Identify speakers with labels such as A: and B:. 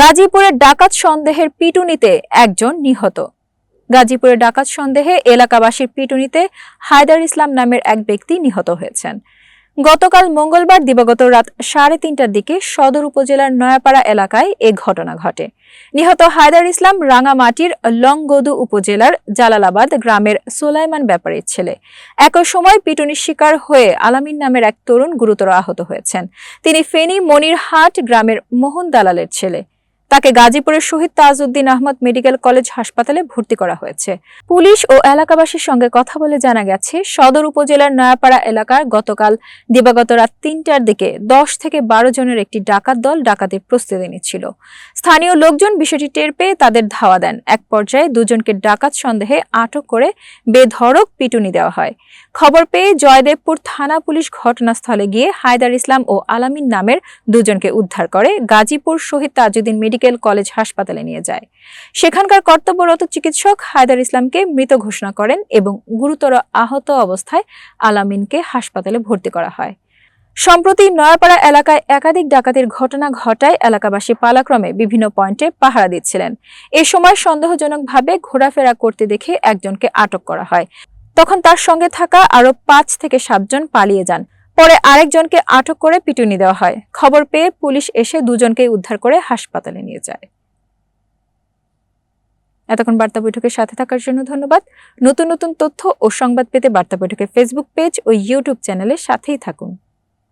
A: গাজীপুরের ডাকাত সন্দেহের পিটুনিতে একজন নিহত। গাজীপুরের ডাকাত সন্দেহে এলাকাবাসীর পিটুনিতে হায়দার ইসলাম নামের এক ব্যক্তি নিহত হয়েছেন। গতকাল মঙ্গলবার দিবাগত রাত সাড়ে তিনটার দিকে সদর উপজেলার নয়াপাড়া এলাকায় এ ঘটনা ঘটে। নিহত হায়দার ইসলাম রাঙামাটির লংগদু উপজেলার জালালাবাদ গ্রামের সোলাইমান ব্যাপারীর ছেলে। একই সময় পিটুনির শিকার হয়ে আলামিন নামের এক তরুণ গুরুতর আহত হয়েছেন। তিনি ফেনী মনিরহাট গ্রামের মোহন দালালের ছেলে। তাকে গাজীপুরের শহীদ তাজউদ্দিন আহমদ মেডিকেল কলেজ হাসপাতালে ভর্তি করা হয়েছে। পুলিশ ও এলাকাবাসীর সঙ্গে কথা বলে জানা গেছে, সদর উপজেলার নয়াপাড়া এলাকার গতকাল দিবাগত রাত তিনটার দিকে দশ থেকে বারো জনের একটি ডাকাত দল ডাকাতির প্রস্তুতি নিচ্ছিল। স্থানীয় লোকজন বিষয়টি টের পেয়ে তাদের ধাওয়া দেন। এক পর্যায়ে দুজনকে ডাকাত সন্দেহে আটক করে বেধড়ক পিটুনি দেওয়া হয়। খবর পেয়ে জয়দেবপুর থানা পুলিশ ঘটনাস্থলে গিয়ে হায়দার ইসলাম ও আলামিন নামের দুজনকে উদ্ধার করে গাজীপুর শহীদ তাজউদ্দিন মেডিকেল কলেজ হাসপাতালে নিয়ে যায়। সেখানকার কর্তব্যরত চিকিৎসক হায়দার ইসলামকে মৃত ঘোষণা করেন এবং গুরুতর আহত অবস্থায় আলামিনকে হাসপাতালে ভর্তি করা হয়। সম্প্রতি নয়াপাড়া এলাকায় একাধিক ডাকাতির ঘটনা ঘটায় এলাকাবাসী পালাক্রমে বিভিন্ন পয়েন্টে পাহারা দিচ্ছিলেন। এ সময় সন্দেহজনকভাবে ঘোরাফেরা করতে দেখে একজনকে আটক করা হয়। তখন তার সঙ্গে থাকা আরও পাঁচ থেকে সাতজন পালিয়ে যান। পরে আরেকজনকে আটক করে পিটুনি দেওয়া হয়। খবর পেয়ে পুলিশ এসে দুজনকে উদ্ধার করে হাসপাতালে নিয়ে যায়। এতক্ষণ বার্তা বৈঠকের সাথে থাকার জন্য ধন্যবাদ। নতুন নতুন তথ্য ও সংবাদ পেতে বার্তা বৈঠকের ফেসবুক পেজ ও ইউটিউব চ্যানেলের সাথেই থাকুন।